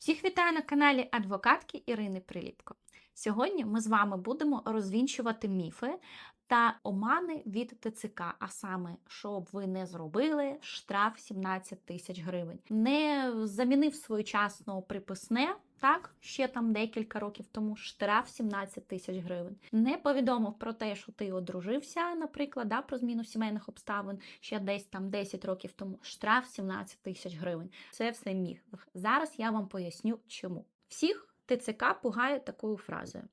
Всіх вітаю на каналі адвокатки Ірини Приліпко. Сьогодні ми з вами будемо розвінчувати міфи та омани від ТЦК, а саме, щоб ви не зробили штраф 17 тисяч гривень. Не замінив своєчасно приписне. Так, ще там декілька років тому штраф 17 тисяч гривень. Не повідомив про те, що ти одружився, наприклад, да, про зміну сімейних обставин ще десь там 10 років тому. Штраф 17 тисяч гривень. Це все міг. Зараз я вам поясню, чому. Всіх ТЦК пугає такою фразою.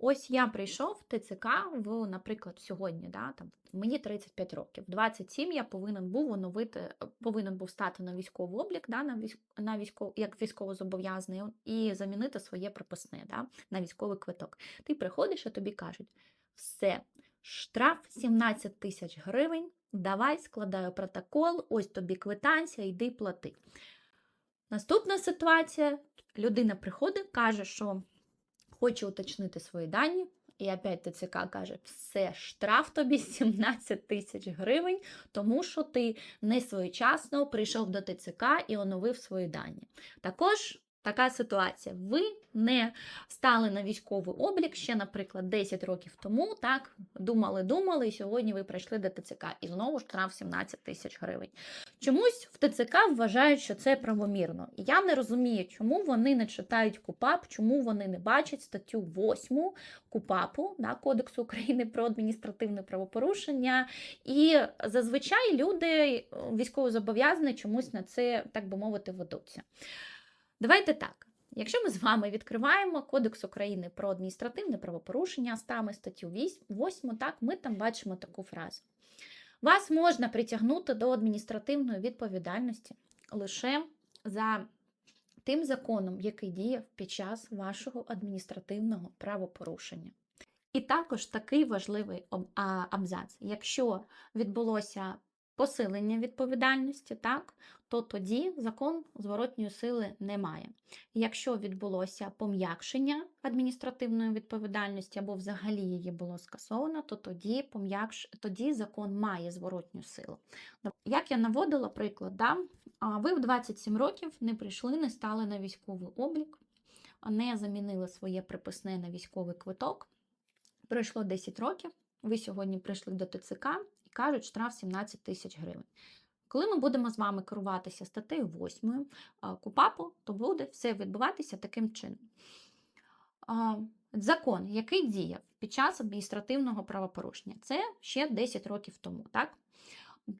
Ось я прийшов в ТЦК в, наприклад, сьогодні, да, там, мені 35 років. 27 я повинен був оновити, повинен був стати на військовий облік, да, на військ, на військов, як військовозобов'язаний і замінити своє приписне да, на військовий квиток. Ти приходиш, а тобі кажуть, все, штраф 17 тисяч гривень, давай складаю протокол, ось тобі квитанція, йди плати. Наступна ситуація: людина приходить, каже, що хоче уточнити свої дані. І опять ТЦК каже, все, штраф тобі 17 тисяч гривень, тому що ти не своєчасно прийшов до ТЦК і оновив свої дані. Також така ситуація. Ви не стали на військовий облік ще, наприклад, 10 років тому, так, думали-думали, і сьогодні ви прийшли до ТЦК. І знову штраф 17 тисяч гривень. Чомусь в ТЦК вважають, що це правомірно. І я не розумію, чому вони не читають КУПАП, чому вони не бачать статтю 8 КУПАПу да, Кодексу України про адміністративне правопорушення. І зазвичай люди військовозобов'язані чомусь на це, так би мовити, ведуться. Давайте так. Якщо ми з вами відкриваємо Кодекс України про адміністративне правопорушення, стами статтю 8, так, ми там бачимо таку фразу. Вас можна притягнути до адміністративної відповідальності лише за тим законом, який діяв під час вашого адміністративного правопорушення. І також такий важливий абзац. Якщо відбулося посилення відповідальності, так, то тоді закон зворотньої сили не має. Якщо відбулося пом'якшення адміністративної відповідальності або взагалі її було скасовано, то тоді пом'якш... тоді закон має зворотню силу. Як я наводила приклад, да? ви в 27 років не прийшли, не стали на військовий облік, не замінили своє приписне на військовий квиток. Пройшло 10 років, ви сьогодні прийшли до ТЦК кажуть, штраф 17 тисяч гривень. Коли ми будемо з вами керуватися статтею 8 КУПАПу, то буде все відбуватися таким чином. Закон, який діяв під час адміністративного правопорушення, це ще 10 років тому. так?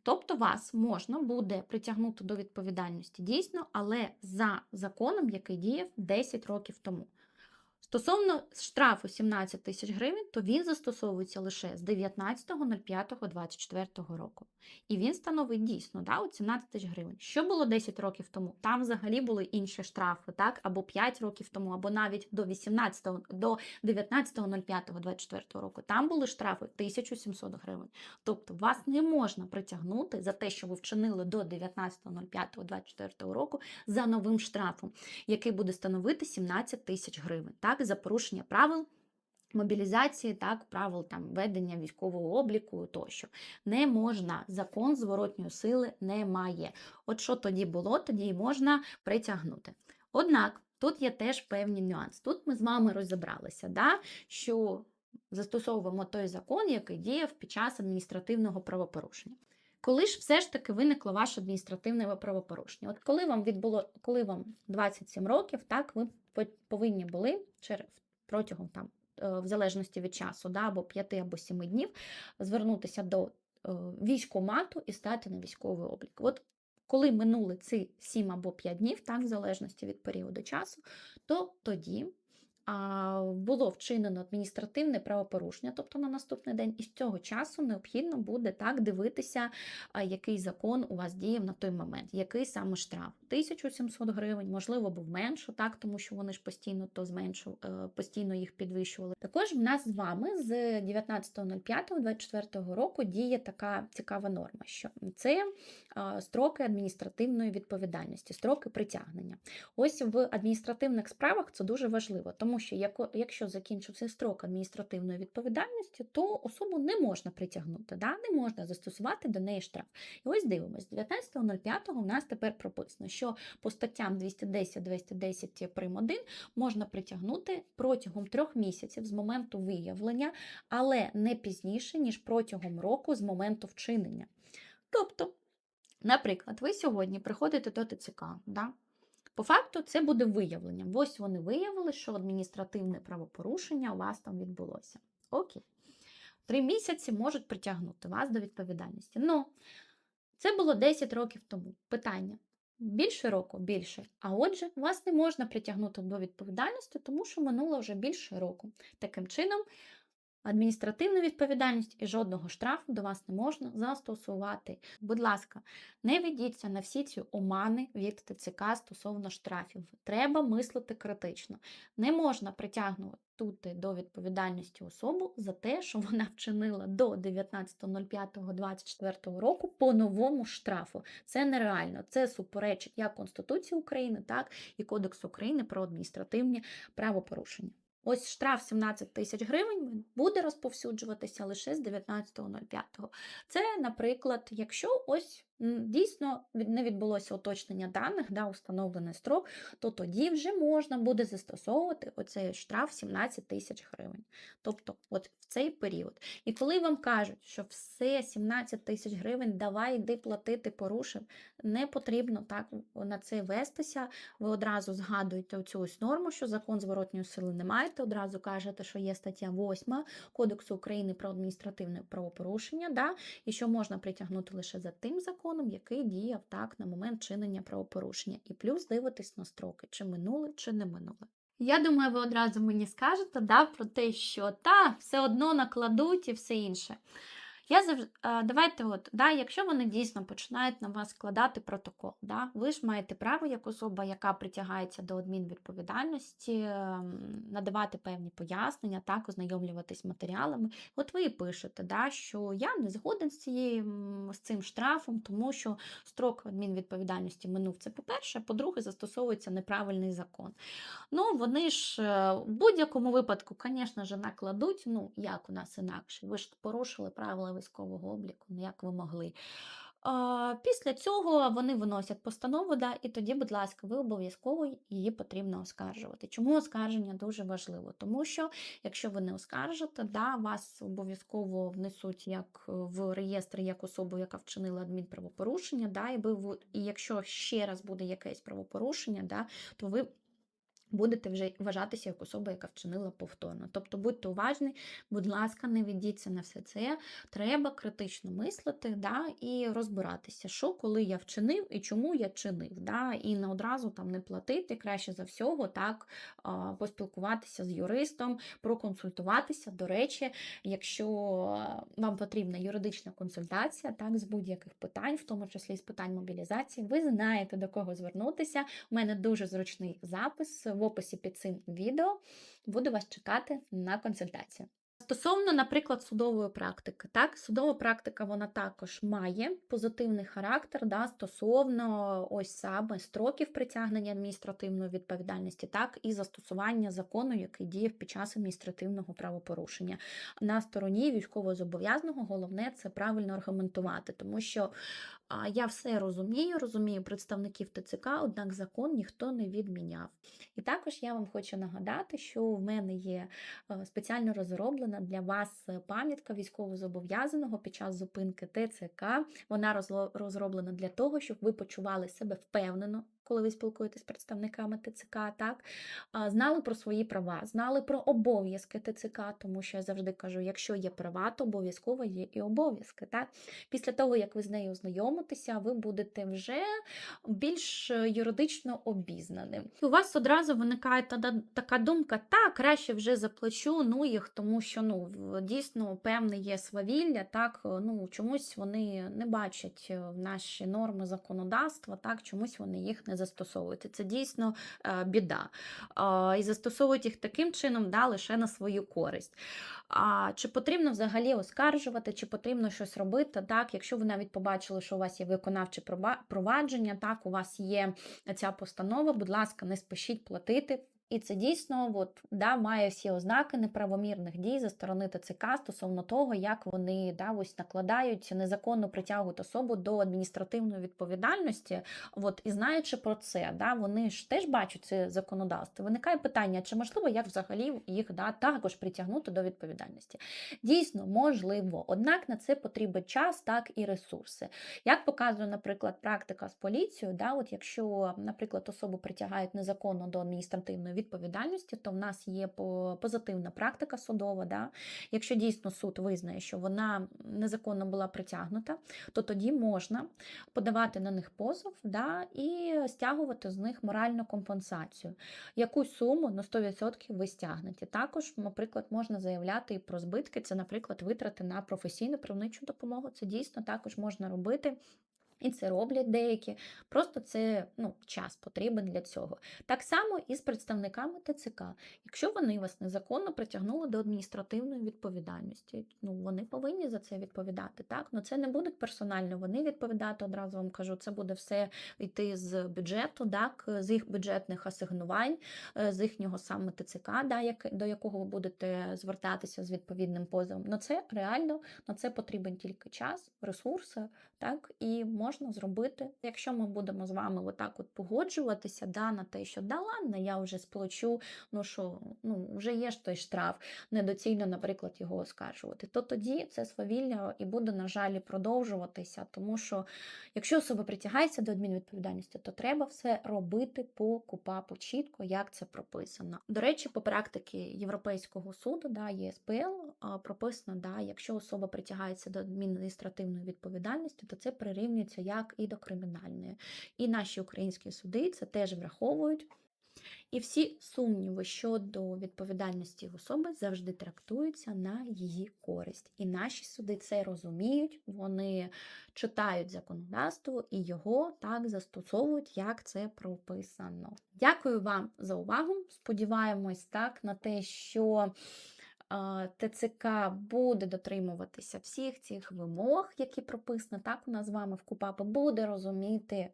Тобто вас можна буде притягнути до відповідальності дійсно, але за законом, який діяв 10 років тому. Стосовно штрафу 17 тисяч гривень, то він застосовується лише з 19.05.24 року. І він становить дійсно да, от 17 тисяч гривень. Що було 10 років тому? Там взагалі були інші штрафи, так? або 5 років тому, або навіть до 18, до 19.05.24 року. Там були штрафи 1700 гривень. Тобто вас не можна притягнути за те, що ви вчинили до 19.05.24 року за новим штрафом, який буде становити 17 тисяч гривень. Так? За порушення правил мобілізації, так, правил там ведення військового обліку тощо. Не можна, закон зворотньої сили немає. От що тоді було, тоді і можна притягнути. Однак тут є теж певні нюанси. Тут ми з вами розібралися, да, що застосовуємо той закон, який діяв під час адміністративного правопорушення. Коли ж все ж таки виникло ваше адміністративне правопорушення? От коли вам відбуло, коли вам 27 років, так ви повинні були протягом там, е, в залежності від часу, да, або 5 або 7 днів, звернутися до е, військомату і стати на військовий облік. От коли минули ці 7 або 5 днів, так, в залежності від періоду часу, то тоді було вчинено адміністративне правопорушення, тобто на наступний день, і з цього часу необхідно буде так дивитися, який закон у вас діяв на той момент, який саме штраф. 1700 гривень, можливо, був менше, так, тому що вони ж постійно то зменшу, е, постійно їх підвищували. Також в нас з вами з 19.05.24 року діє така цікава норма, що це строки адміністративної відповідальності, строки притягнення. Ось в адміністративних справах це дуже важливо, тому що якщо закінчився строк адміністративної відповідальності, то особу не можна притягнути, да? не можна застосувати до неї штраф. І ось дивимось, 19.05 у нас тепер прописано, що по статтям 210, 210 прим. 1 можна притягнути протягом трьох місяців з моменту виявлення, але не пізніше, ніж протягом року з моменту вчинення. Тобто, наприклад, ви сьогодні приходите до ТЦК, да? По факту це буде виявленням. Ось вони виявили, що адміністративне правопорушення у вас там відбулося. Окей. Три місяці можуть притягнути вас до відповідальності. Ну, це було 10 років тому. Питання. Більше року, більше. А отже, вас не можна притягнути до відповідальності, тому що минуло вже більше року. Таким чином, адміністративну відповідальність і жодного штрафу до вас не можна застосувати. Будь ласка, не ведіться на всі ці омани від ТЦК стосовно штрафів. Треба мислити критично. Не можна притягнути до відповідальності особу за те, що вона вчинила до 19.05.24 року по новому штрафу. Це нереально. Це суперечить як Конституції України, так і Кодексу України про адміністративні правопорушення. Ось штраф 17 тисяч гривень буде розповсюджуватися лише з 19.05. Це, наприклад, якщо ось дійсно не відбулося уточнення даних, да, установлений строк, то тоді вже можна буде застосовувати оцей штраф 17 тисяч гривень. Тобто, от в цей період. І коли вам кажуть, що все 17 тисяч гривень, давай йди платити, порушив, не потрібно так на це вестися. Ви одразу згадуєте оцю ось норму, що закон зворотньої сили не маєте, одразу кажете, що є стаття 8 Кодексу України про адміністративне правопорушення, да, і що можна притягнути лише за тим законом, який діяв так на момент чинення правопорушення. І плюс дивитись на строки, чи минули, чи не минули. Я думаю, ви одразу мені скажете да, про те, що та, все одно накладуть і все інше. Я завжди, давайте, от, да, якщо вони дійсно починають на вас складати протокол, да, ви ж маєте право, як особа, яка притягається до адмінвідповідальності, ем, надавати певні пояснення, так, ознайомлюватись з матеріалами. От ви і пишете, да, що я не згоден з, цією, з цим штрафом, тому що строк адмінвідповідальності минув. Це по-перше, по-друге, застосовується неправильний закон. Ну, вони ж е, в будь-якому випадку, звісно ж, накладуть. Ну, як у нас інакше? Ви ж порушили правила військового обліку, ну як ви могли. Після цього вони виносять постанову, да, і тоді, будь ласка, ви обов'язково її потрібно оскаржувати. Чому оскарження дуже важливо? Тому що, якщо ви не оскаржите, да, вас обов'язково внесуть як в реєстр як особу, яка вчинила адмінправопорушення, да, і, ви, і якщо ще раз буде якесь правопорушення, да, то ви будете вже вважатися як особа, яка вчинила повторно. Тобто будьте уважні, будь ласка, не ведіться на все це. Треба критично мислити да, і розбиратися, що коли я вчинив і чому я чинив. Да, І не одразу там не платити, краще за всього, так, поспілкуватися з юристом, проконсультуватися. До речі, якщо вам потрібна юридична консультація, так, з будь-яких питань, в тому числі з питань мобілізації, ви знаєте, до кого звернутися. У мене дуже зручний запис в описі під цим відео. Буду вас чекати на консультацію. Стосовно, наприклад, судової практики, так, судова практика вона також має позитивний характер да, стосовно ось саме строків притягнення адміністративної відповідальності, так і застосування закону, який діяв під час адміністративного правопорушення. На стороні військовозобов'язаного головне це правильно аргументувати, тому що я все розумію, розумію представників ТЦК, однак закон ніхто не відміняв. І також я вам хочу нагадати, що в мене є е, спеціально розроблена для вас пам'ятка військовозобов'язаного під час зупинки ТЦК. Вона розроблена для того, щоб ви почували себе впевнено. Коли ви спілкуєтесь з представниками ТЦК, так знали про свої права, знали про обов'язки ТЦК, тому що я завжди кажу, якщо є права, то обов'язково є і обов'язки. Так? Після того, як ви з нею ознайомитеся, ви будете вже більш е, юридично обізнаним. У вас одразу виникає така думка, та краще вже заплачу, ну їх, тому що ну дійсно певне є свавілля, так ну чомусь вони не бачать е, наші норми законодавства, так чомусь вони їх не застосовують. Це дійсно е, біда. І застосовують їх таким чином, да, лише на свою користь. А чи потрібно взагалі оскаржувати, чи потрібно щось робити? Так, якщо ви навіть побачили, що у вас є виконавче провадження, так, у вас є ця постанова, будь ласка, не спішіть платити. І це дійсно от, да, має всі ознаки неправомірних дій за сторони ТЦК стосовно того, як вони да, ось накладають незаконно притягують особу до адміністративної відповідальності. От, і знаючи про це, да, вони ж теж бачать це законодавство. Виникає питання, чи можливо як взагалі їх да, також притягнути до відповідальності. Дійсно, можливо, однак на це потрібен час, так і ресурси. Як показує, наприклад, практика з поліцією, да, от якщо, наприклад, особу притягають незаконно до адміністративної відповідальності, то в нас є позитивна практика судова. Да? Якщо дійсно суд визнає, що вона незаконно була притягнута, то тоді можна подавати на них позов да? і стягувати з них моральну компенсацію. Якусь суму на 100% ви стягнете. Також, наприклад, можна заявляти і про збитки, це, наприклад, витрати на професійну правничу допомогу. Це дійсно також можна робити. І це роблять деякі. Просто це ну, час потрібен для цього. Так само і з представниками ТЦК. Якщо вони вас незаконно притягнули до адміністративної відповідальності, ну вони повинні за це відповідати. Так, ну це не будуть персонально вони відповідати. Одразу вам кажу, це буде все йти з бюджету, так, з їх бюджетних асигнувань, е, з їхнього саме ТЦК, да, як, до якого ви будете звертатися з відповідним позовом. Ну це реально на це потрібен тільки час, ресурси, так і можна зробити. Якщо ми будемо з вами отак от погоджуватися, да, на те, що да ладно, я вже сплачу, ну що, ну вже є ж той штраф, недоцільно, наприклад, його оскаржувати, то тоді це свавілля і буде, на жаль, продовжуватися, тому що якщо особа притягається до адмінвідповідальності, то треба все робити по КУПАПу чітко, як це прописано. До речі, по практиці Європейського суду, да, ЄСПЛ, прописано, да, якщо особа притягається до адміністративної відповідальності, то це прирівнюється як і до кримінальної. І наші українські суди це теж враховують. І всі сумніви щодо відповідальності особи завжди трактуються на її користь. І наші суди це розуміють, вони читають законодавство і його так застосовують, як це прописано. Дякую вам за увагу. Сподіваємось так на те, що. ТЦК буде дотримуватися всіх цих вимог, які прописано так у нас з вами в КУПАПі, буде розуміти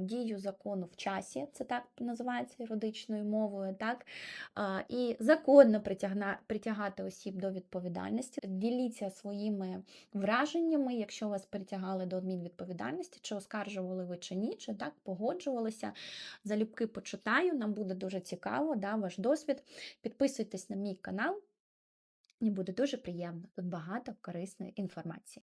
дію закону в часі, це так називається юридичною мовою, так і законно притягати осіб до відповідальності. Діліться своїми враженнями, якщо вас притягали до адмінвідповідальності, чи оскаржували ви чи ні, чи так погоджувалися. Залюбки почитаю, нам буде дуже цікаво, да, ваш досвід. Підписуйтесь на мій канал. Мені буде дуже приємно. Тут багато корисної інформації.